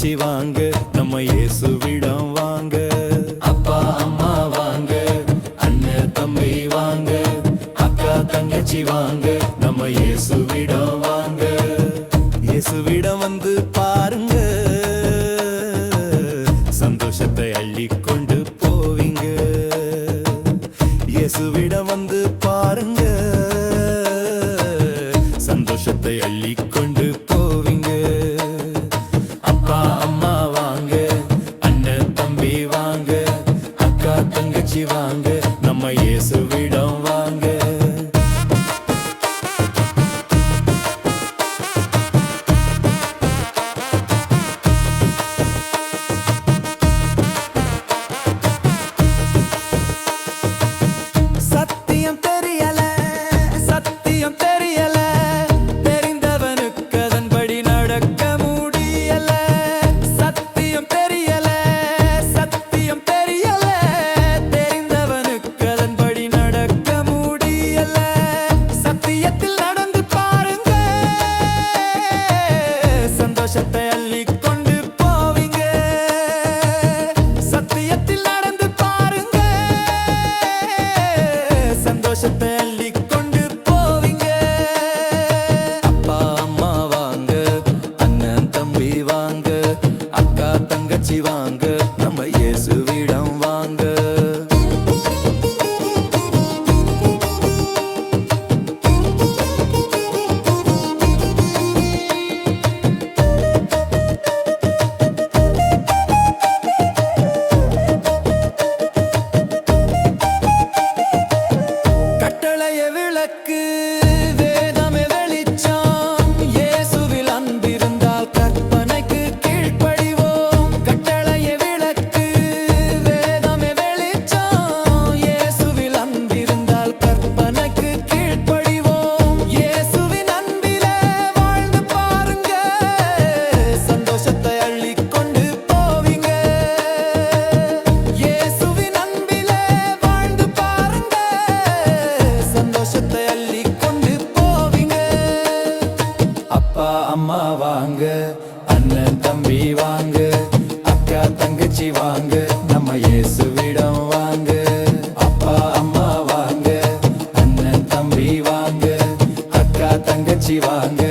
காட்சி வாங்க நம்ம இயேசுவிடம் வாங்க. அப்பா அம்மா வாங்க அண்ணன் தம்பி வாங்க அக்கா தங்கச்சி வாங்க நம்ம இயேசுவிடம் வாங்க. இயேசுவிடம் வந்து பாருங்க. சாட்சி வாங்க நம்ம இயேசுவிடம் வாங்க. கட்டளைய விளக்கு. அண்ணன் தம்பி வாங்கு அக்கா தங்கச்சி வாங்கு நம்ம இயேசுவிடம் வாங்கு அப்பா அம்மா வாங்கு அண்ணன் தம்பி வாங்கு அக்கா தங்கச்சி வாங்கு.